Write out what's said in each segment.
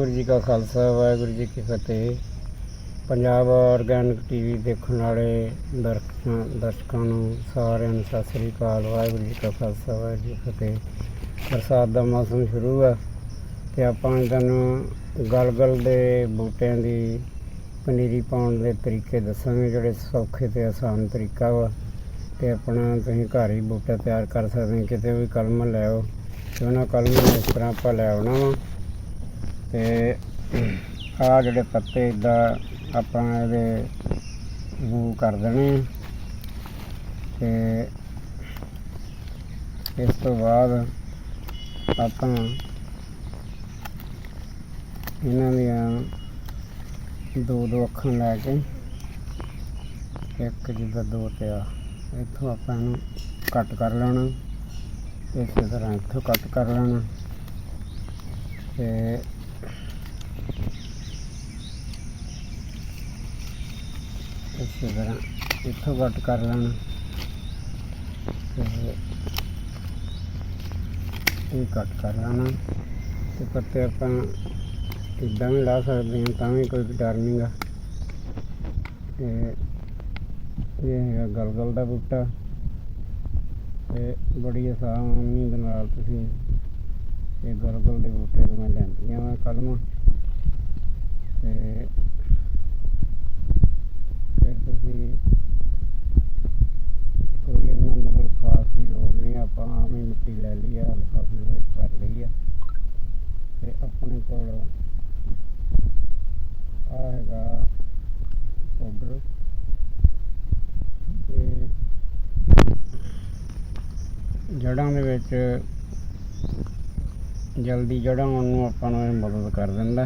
ਵਾਹਿਗੁਰੂ ਜੀ ਕਾ ਖਾਲਸਾ, ਵਾਹਿਗੁਰੂ ਜੀ ਕੀ ਫਤਿਹ। Punjab organic TV ਦੇਖਣ ਵਾਲੇ ਦਰਸ਼ਕਾਂ ਦਰਸ਼ਕਾਂ ਨੂੰ ਸਾਰਿਆਂ ਨੂੰ ਸਤਿ ਸ੍ਰੀ ਅਕਾਲ, ਵਾਹਿਗੁਰੂ ਜੀ ਕਾ ਖਾਲਸਾ, ਵਾਹਿਗੁਰੂ ਜੀ ਕੀ ਫਤਿਹ। ਬਰਸਾਤ ਦਾ ਮੌਸਮ ਸ਼ੁਰੂ ਆ ਤੇ ਆਪਾਂ ਤੁਹਾਨੂੰ ਗਲਗਲ ਦੇ ਬੂਟਿਆਂ ਦੀ ਪਨੀਰੀ ਪਾਉਣ ਦੇ ਤਰੀਕੇ ਦੱਸਾਂਗੇ, ਜਿਹੜੇ ਸੌਖੇ ਤੇ ਆਸਾਨ ਤਰੀਕਾ ਵਾ। ਤੇ ਆਪਣਾ ਤੁਸੀਂ ਘਰ ਹੀ ਬੂਟਾ ਤਿਆਰ ਕਰ ਸਕਦੇ ਕਿਤੇ ਵੀ ਕਲਮ ਲੈ ਆਓ। ਤੇ ਉਹਨਾਂ ਕਲਮ ਨੂੰ ਇਸ ਤਰ੍ਹਾਂ ਆਪਾਂ ਲੈ ਆਉਣਾ ਵਾ। ਤੇ ਆ ਜਿਹੜੇ ਪੱਤੇ ਇਦਾਂ ਆਪਾਂ ਇਹਦੇ ਨੂੰ ਕਰ ਦੇਣੇ ਆ। ਤੇ ਇਸ ਤੋਂ ਬਾਅਦ ਆਪਾਂ ਇਹਨਾਂ ਦੀਆਂ ਦੋ ਦੋ ਅੱਖਾਂ ਲੈ ਕੇ ਇੱਕ ਜਿੱਦਾਂ ਦੋ ਤੇ ਆ, ਇੱਥੋਂ ਆਪਾਂ ਇਹਨੂੰ ਕੱਟ ਕਰ ਲੈਣਾ ਇਸੇ ਤਰ੍ਹਾਂ ਇੱਥੋਂ ਕੱਟ ਕਰ ਲੈਣਾ ਤੇ ਇਸੇ ਤਰ੍ਹਾਂ ਇੱਥੋਂ ਕੱਟ ਕਰ ਲੈਣਾ। ਤੇ ਇਹ ਕੱਟ ਕਰ ਲੈਣਾ। ਤੇ ਪੱਤੇ ਆਪਾਂ ਇਦਾਂ ਵੀ ਲਾ ਸਕਦੇ ਹਾਂ, ਤਾਂ ਵੀ ਕੋਈ ਡਰ ਨਹੀਂ ਗਾ। ਤੇ ਇਹ ਹੈਗਾ ਗਲਗਲ ਦਾ ਬੂਟਾ। ਤੇ ਬੜੀ ਆਸਾਨੀ ਦੇ ਨਾਲ ਤੁਸੀਂ ਇਹ ਗਲਗਲ ਦੇ ਬੂਟੇ ਤੋਂ ਮੈਂ ਲੈਂਦੀਆਂ ਵਾ ਕਲਮਾਂ। ਤੇ ਫਿਰ ਤੁਸੀਂ ਕੋਈ ਇਹਨਾਂ ਮਤਲਬ ਖਾਸ ਦੀ ਲੋੜ ਨਹੀਂ ਆਪਾਂ ਆਮ ਹੀ ਮਿੱਟੀ ਲੈ ਲਈ ਆ ਲਿਫਾਫੇ ਦੇ ਵਿੱਚ ਭਰ ਲਈ ਆ ਤੇ ਆਪਣੇ ਕੋਲ ਆ ਹੈਗਾ ਪਾਊਡਰ ਤੇ ਜੜ੍ਹਾਂ ਦੇ ਵਿੱਚ ਜਲਦੀ ਜੜ੍ਹਾਂ ਆਉਣ ਨੂੰ ਆਪਾਂ ਨੂੰ ਇਹ ਮਦਦ ਕਰ ਦਿੰਦਾ।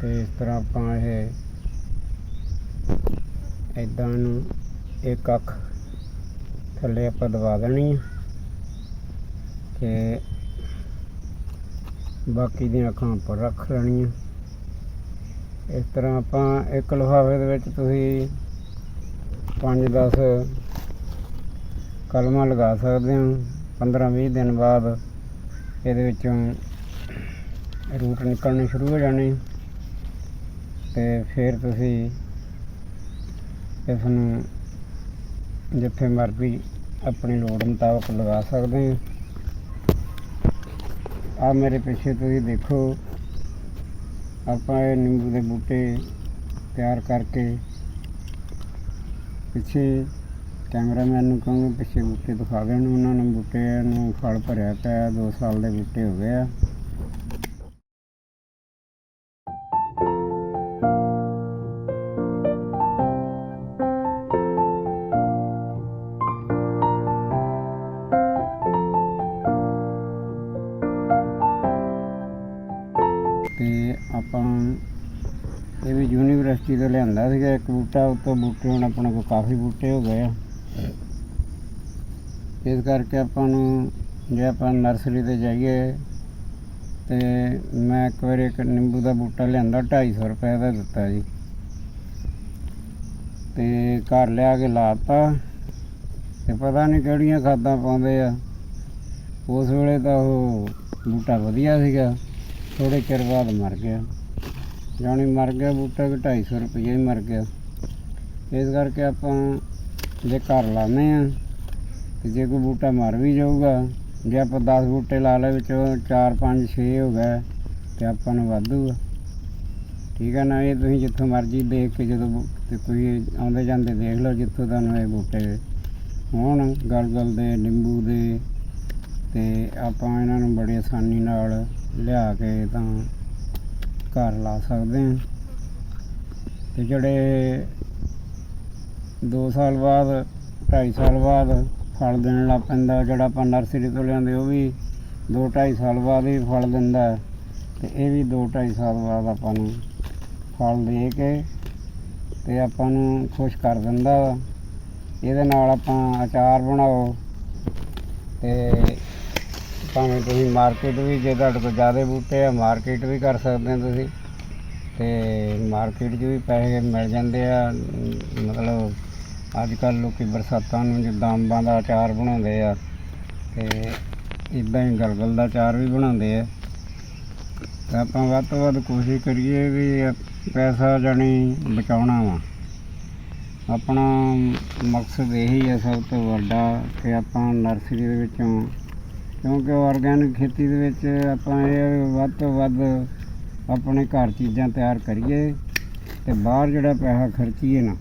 ਤੇ ਇਸ ਤਰ੍ਹਾਂ ਆਪਾਂ ਇਹ ਇਦਾਂ ਨੂੰ ਇੱਕ ਅੱਖ ਥੱਲੇ ਆਪਾਂ ਦਬਾ ਦੇਣੀ ਆ ਤੇ ਬਾਕੀ ਦੀਆਂ ਅੱਖਾਂ ਉੱਪਰ ਰੱਖ ਲੈਣੀਆਂ। ਇਸ ਤਰ੍ਹਾਂ ਆਪਾਂ ਇੱਕ ਲਿਫਾਫੇ ਦੇ ਵਿੱਚ ਤੁਸੀਂ 5-10 ਕਲਮਾਂ ਲਗਾ ਸਕਦੇ ਹੋ। 15-20 ਦਿਨ ਬਾਅਦ ਇਹਦੇ ਵਿੱਚੋਂ ਰੂਟ ਨਿਕਲਣੇ ਸ਼ੁਰੂ ਹੋ ਜਾਣੇ। ਤੇ ਫਿਰ ਤੁਸੀਂ ਇਸ ਨੂੰ ਜਿੱਥੇ ਮਰਜ਼ੀ ਆਪਣੀ ਲੋੜ ਮੁਤਾਬਕ ਲਗਾ ਸਕਦੇ ਹੋ। ਆ ਮੇਰੇ ਪਿੱਛੇ ਤੁਸੀਂ ਦੇਖੋ, ਆਪਾਂ ਇਹ ਨਿੰਬੂ ਦੇ ਬੂਟੇ ਤਿਆਰ ਕਰਕੇ ਪਿੱਛੇ ਕੈਮਰਾਮੈਨ ਨੂੰ ਕਹਾਂਗੇ ਪਿੱਛੇ ਬੂਟੇ ਦਿਖਾ ਦੇਣ ਉਹਨਾਂ। ਨੇ ਬੂਟੇ ਨੂੰ ਫਲ ਭਰਿਆ ਪਿਆ 2 ਸਾਲ ਦੇ ਬੂਟੇ ਹੋ ਗਏ ਆ। ਤੇ ਆਪਾਂ ਇਹ ਵੀ ਯੂਨੀਵਰਸਿਟੀ ਤੋਂ ਲਿਆਂਦਾ ਸੀਗਾ ਇੱਕ ਬੂਟਾ ਉਤੋਂ ਬੂਟੇ ਹੁਣ ਆਪਣੇ ਕੋਲ ਕਾਫੀ ਬੂਟੇ ਹੋ ਗਏ ਆ। ਇਸ ਕਰਕੇ ਆਪਾਂ ਨੂੰ, ਜੇ ਆਪਾਂ ਨਰਸਰੀ ਤੇ ਜਾਈਏ ਤੇ ਮੈਂ ਇੱਕ ਵਾਰੀ ਇੱਕ ਨਿੰਬੂ ਦਾ ਬੂਟਾ ਲਿਆਂਦਾ 250 ਰੁਪਏ ਦਾ ਦਿੱਤਾ ਜੀ। ਤੇ ਘਰ ਲਿਆ ਕੇ ਲਾਤਾ, ਤੇ ਪਤਾ ਨਹੀਂ ਕਿਹੜੀਆਂ ਖਾਦਾਂ ਪਾਉਂਦੇ ਆ। ਉਸ ਵੇਲੇ ਤਾਂ ਉਹ ਬੂਟਾ ਵਧੀਆ ਸੀਗਾ ਥੋੜੇ ਚਿਰ ਬਾਅਦ ਮਰ ਗਿਆ। ਜਾਣੀ ਮਰ ਗਿਆ ਬੂਟਾ ਵੀ 250 ਰੁਪਏ ਹੀ ਮਰ ਗਿਆ। ਇਸ ਕਰਕੇ ਆਪਾਂ ਜੇ ਘਰ ਲਾਉਂਦੇ ਆ ਤੇ ਜੇ ਕੋਈ ਬੂਟਾ ਮਰ ਵੀ ਜਾਊਗਾ, ਜੇ ਆਪਾਂ 10 ਬੂਟੇ ਲਾ ਲਏ ਵਿੱਚੋਂ 4 5 6 ਹੋ ਗਏ, ਤੇ ਆਪਾਂ ਨੂੰ ਵਾਧੂ ਆ। ਠੀਕ ਹੈ ਨਾ, ਇਹ ਤੁਸੀਂ ਜਿੱਥੋਂ ਮਰਜ਼ੀ ਦੇਖ ਕੇ ਜਦੋਂ ਬੂ- ਤੇ ਕੋਈ ਆਉਂਦੇ ਜਾਂਦੇ ਦੇਖ ਲਓ ਜਿੱਥੋਂ ਤੁਹਾਨੂੰ ਇਹ ਬੂਟੇ ਹੋਣ, ਗਲਗਲ ਦੇ, ਨਿੰਬੂ ਦੇ, ਤੇ ਆਪਾਂ ਇਹਨਾਂ ਨੂੰ ਬੜੀ ਆਸਾਨੀ ਨਾਲ ਲਿਆ ਕੇ ਤਾਂ ਘਰ ਲਾ ਸਕਦੇ ਹਾਂ। ਤੇ ਜਿਹੜੇ 2 ਸਾਲ ਬਾਅਦ 2.5 ਸਾਲ ਬਾਅਦ ਫਲ ਦੇਣ ਲੱਗ ਪੈਂਦਾ, ਜਿਹੜਾ ਆਪਾਂ ਨਰਸਰੀ ਤੋਂ ਲਿਆਂਦੇ, ਉਹ ਵੀ 2-2.5 ਸਾਲ ਬਾਅਦ ਹੀ ਫਲ ਦਿੰਦਾ ਹੈ। ਤੇ ਇਹ ਵੀ 2-2.5 ਸਾਲ ਬਾਅਦ ਆਪਾਂ ਨੂੰ ਫਲ ਦੇ ਕੇ ਤੇ ਆਪਾਂ ਨੂੰ ਖੁਸ਼ ਕਰ ਦਿੰਦਾ। ਵਾ ਇਹਦੇ ਨਾਲ ਆਪਾਂ ਅਚਾਰ ਬਣਾਓ ਤੇ ਭਾਵੇਂ ਤੁਸੀਂ ਮਾਰਕੀਟ ਵੀ ਜੇ ਤੁਹਾਡੇ ਕੋਲ ਜ਼ਿਆਦਾ ਬੂਟੇ ਆ ਮਾਰਕੀਟ ਵੀ ਕਰ ਸਕਦੇ ਹੋ ਤੁਸੀਂ। ਤੇ ਮਾਰਕੀਟ 'ਚ ਵੀ ਪੈਸੇ ਮਿਲ ਜਾਂਦੇ ਆ। ਮਤਲਬ ਅੱਜ ਕੱਲ੍ਹ ਲੋਕੀ ਬਰਸਾਤਾਂ ਨੂੰ ਜਿੱਦਾਂ ਅੰਬਾਂ ਦਾ ਅਚਾਰ ਬਣਾਉਂਦੇ ਆ ਤੇ ਇਦਾਂ ਹੀ ਗਲਗਲ ਦਾ ਅਚਾਰ ਵੀ ਬਣਾਉਂਦੇ ਆ। ਤਾਂ ਆਪਾਂ ਵੱਧ ਤੋਂ ਵੱਧ ਕੋਸ਼ਿਸ਼ ਕਰੀਏ ਵੀ ਪੈਸਾ ਜਾਣੀ ਬਚਾਉਣਾ ਵਾ। ਆਪਣਾ ਮਕਸਦ ਇਹੀ ਹੈ ਸਭ ਤੋਂ ਵੱਡਾ ਕਿ ਆਪਾਂ ਨਰਸਰੀ ਦੇ ਵਿੱਚੋਂ ਕਿਉਂਕਿ ਆਰਗੈਨਿਕ ਖੇਤੀ ਦੇ ਵਿੱਚ ਆਪਾਂ ਇਹ ਵੱਧ ਤੋਂ ਵੱਧ ਆਪਣੇ ਘਰ ਚੀਜ਼ਾਂ ਤਿਆਰ ਕਰੀਏ ਤੇ ਬਾਹਰ ਜਿਹੜਾ ਪੈਸਾ ਖਰਚੀਏ ਨਾ,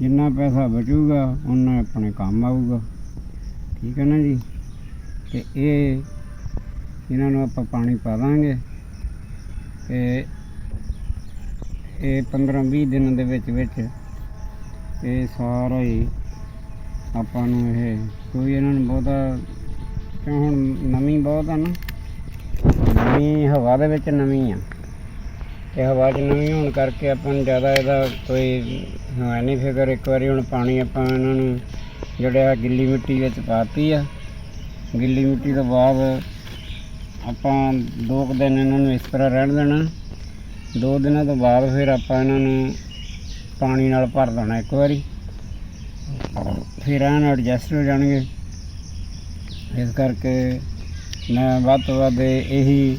ਜਿੰਨਾ ਪੈਸਾ ਬਚੂਗਾ ਉਹਨਾਂ ਆਪਣੇ ਕੰਮ ਆਊਗਾ। ਠੀਕ ਹੈ ਨਾ ਜੀ? ਤੇ ਇਹ ਇਹਨਾਂ ਨੂੰ ਆਪਾਂ ਪਾਣੀ ਪਾ ਦਾਂਗੇ ਤੇ ਇਹ 15 20 ਦਿਨਾਂ ਦੇ ਵਿੱਚ ਵਿੱਚ ਇਹ ਸਾਰਾ ਹੀ ਆਪਾਂ ਨੂੰ ਇਹ, ਕੋਈ ਇਹਨਾਂ ਨੂੰ ਬਹੁਤਾ, ਕਿਉਂ ਹੁਣ ਨਮੀ ਬਹੁਤ ਆ ਨਾ ਨਮੀ ਹਵਾ ਦੇ ਵਿੱਚ ਨਵੀਂ ਆ। ਤੇ ਹਵਾ 'ਚ ਨਵੀਂ ਹੋਣ ਕਰਕੇ ਆਪਾਂ ਨੂੰ ਜ਼ਿਆਦਾ ਇਹਦਾ ਕੋਈ ਹੈ ਨਹੀਂ ਫਿਕਰ। ਇੱਕ ਵਾਰੀ ਹੁਣ ਪਾਣੀ ਆਪਾਂ ਇਹਨਾਂ ਨੂੰ ਜਿਹੜਾ ਗਿੱਲੀ ਮਿੱਟੀ ਵਿੱਚ ਪਾਤੀ ਆ। ਗਿੱਲੀ ਮਿੱਟੀ ਤੋਂ ਬਾਅਦ ਆਪਾਂ ਦੋ ਕੁ ਦਿਨ ਇਹਨਾਂ ਨੂੰ ਇਸ ਤਰ੍ਹਾਂ ਰਹਿਣ ਦੇਣਾ। ਦੋ ਦਿਨਾਂ ਤੋਂ ਬਾਅਦ ਫਿਰ ਆਪਾਂ ਇਹਨਾਂ ਨੂੰ ਪਾਣੀ ਨਾਲ ਭਰ ਦੇਣਾ ਇੱਕ ਵਾਰੀ। ਫਿਰ ਇਹਨਾਂ ਐਡਜਸਟ ਹੋ ਜਾਣਗੇ। ਇਸ ਕਰਕੇ ਮੈਂ ਵੱਧ ਤੋਂ ਵੱਧ ਇਹੀ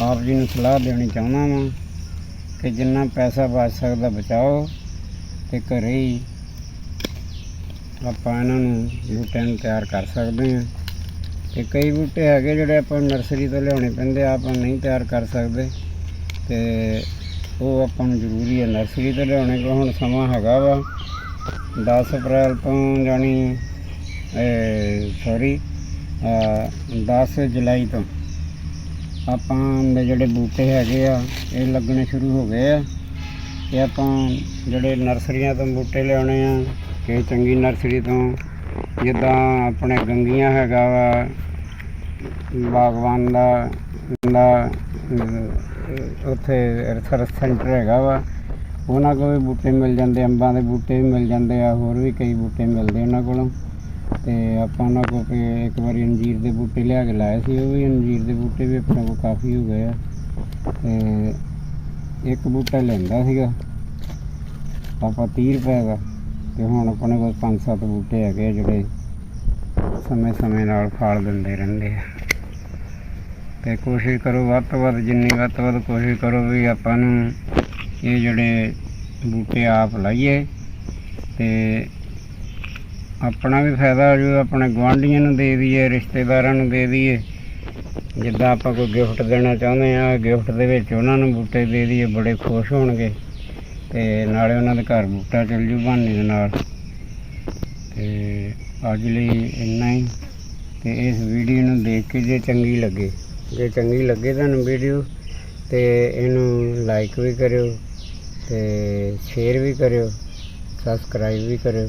ਆਪ ਜੀ ਨੂੰ ਸਲਾਹ ਦੇਣੀ ਚਾਹੁੰਦਾ ਵਾਂ ਕਿ ਜਿੰਨਾ ਪੈਸਾ ਬਚ ਸਕਦਾ ਬਚਾਓ ਤੇ ਘਰੇ ਹੀ ਆਪਾਂ ਇਹਨਾਂ ਨੂੰ ਬੂਟਿਆਂ ਨੂੰ ਤਿਆਰ ਕਰ ਸਕਦੇ ਹਾਂ। ਤੇ ਕਈ ਬੂਟੇ ਹੈਗੇ ਜਿਹੜੇ ਆਪਾਂ ਨਰਸਰੀ ਤੋਂ ਲਿਆਉਣੇ ਪੈਂਦੇ ਆ, ਆਪਾਂ ਨਹੀਂ ਤਿਆਰ ਕਰ ਸਕਦੇ। ਤੇ ਉਹ ਆਪਾਂ ਨੂੰ ਜ਼ਰੂਰੀ ਹੈ ਨਰਸਰੀ ਤੋਂ ਲਿਆਉਣੇ ਕੋ ਹੁਣ ਸਮਾਂ ਹੈਗਾ ਵਾ 10 ਅਪ੍ਰੈਲ ਤੋਂ ਜਾਣੀ ਸੌਰੀ 10 ਜੁਲਾਈ ਤੋਂ। ਆਪਾਂ ਦੇ ਜਿਹੜੇ ਬੂਟੇ ਹੈਗੇ ਆ, ਇਹ ਲੱਗਣੇ ਸ਼ੁਰੂ ਹੋ ਗਏ ਆ। ਤੇ ਆਪਾਂ ਜਿਹੜੇ ਨਰਸਰੀਆਂ ਤੋਂ ਬੂਟੇ ਲਿਆਉਣੇ ਆ ਕਿ ਚੰਗੀ ਨਰਸਰੀ ਤੋਂ ਜਿੱਦਾਂ ਆਪਣੇ ਗੰਗੀਆਂ ਹੈਗਾ ਵਾ, ਬਾਗਵਾਨ ਦਾ ਦਾ ਉੱਥੇ ਰਿਸਰਚ ਸੈਂਟਰ ਹੈਗਾ ਵਾ, ਉਹਨਾਂ ਕੋਲ ਵੀ ਬੂਟੇ ਮਿਲ ਜਾਂਦੇ, ਅੰਬਾਂ ਦੇ ਬੂਟੇ ਵੀ ਮਿਲ ਜਾਂਦੇ ਆ, ਹੋਰ ਵੀ ਕਈ ਬੂਟੇ ਮਿਲਦੇ ਉਹਨਾਂ ਕੋਲੋਂ। ਤੇ ਆਪਾਂ ਉਹਨਾਂ ਕੋਲ ਵੀ ਇੱਕ ਵਾਰੀ ਅੰਜੀਰ ਦੇ ਬੂਟੇ ਲਿਆ ਕੇ ਲਾਏ ਸੀ, ਉਹ ਵੀ ਅੰਜੀਰ ਦੇ ਬੂਟੇ ਵੀ ਆਪਣੇ ਕੋਲ ਕਾਫੀ ਹੋ ਗਏ ਆ। ਤੇ ਇੱਕ ਬੂਟਾ ਲੈਂਦਾ ਸੀਗਾ, ਆਪਾਂ 30 ਰੁਪਏ ਦਾ, ਤੇ ਹੁਣ ਆਪਣੇ ਕੋਲ ਪੰਜ ਸੱਤ ਬੂਟੇ ਹੈਗੇ ਆ ਜਿਹੜੇ ਸਮੇਂ ਸਮੇਂ ਨਾਲ ਫਲ ਦਿੰਦੇ ਰਹਿੰਦੇ ਆ। ਤੇ ਕੋਸ਼ਿਸ਼ ਕਰੋ ਵੱਧ ਤੋਂ ਵੱਧ, ਜਿੰਨੀ ਵੱਧ ਤੋਂ ਵੱਧ ਕੋਸ਼ਿਸ਼ ਕਰੋ ਵੀ ਆਪਾਂ ਨੂੰ ਇਹ ਜਿਹੜੇ ਬੂਟੇ ਆਪ ਲਾਈਏ ਤੇ ਆਪਣਾ ਵੀ ਫਾਇਦਾ ਹੋ ਜੂ ਆਪਣੇ ਗੁਆਂਢੀਆਂ ਨੂੰ ਦੇ ਦਈਏ, ਰਿਸ਼ਤੇਦਾਰਾਂ ਨੂੰ ਦੇ ਦਈਏ। ਜਿੱਦਾਂ ਆਪਾਂ ਕੋਈ ਗਿਫਟ ਦੇਣਾ ਚਾਹੁੰਦੇ ਆ ਗਿਫਟ ਦੇ ਵਿੱਚ ਉਹਨਾਂ ਨੂੰ ਬੂਟੇ ਦੇ ਦਈਏ, ਬੜੇ ਖੁਸ਼ ਹੋਣਗੇ। ਤੇ ਨਾਲੇ ਉਹਨਾਂ ਦੇ ਘਰ ਬੂਟਾ ਚੱਲ ਜੂ ਬਹਾਨੇ ਦੇ ਨਾਲ। ਤੇ ਅੱਜ ਲਈ ਇੰਨਾ ਹੀ। ਤੇ ਇਸ ਵੀਡੀਓ ਨੂੰ ਦੇਖ ਕੇ ਜੇ ਚੰਗੀ ਲੱਗੇ, ਜੇ ਚੰਗੀ ਲੱਗੇ ਤੁਹਾਨੂੰ ਵੀਡੀਓ, ਤੇ ਇਹਨੂੰ ਲਾਈਕ ਵੀ ਕਰਿਓ ਤੇ ਸ਼ੇਅਰ ਵੀ ਕਰਿਓ ਸਬਸਕ੍ਰਾਈਬ ਵੀ ਕਰਿਓ।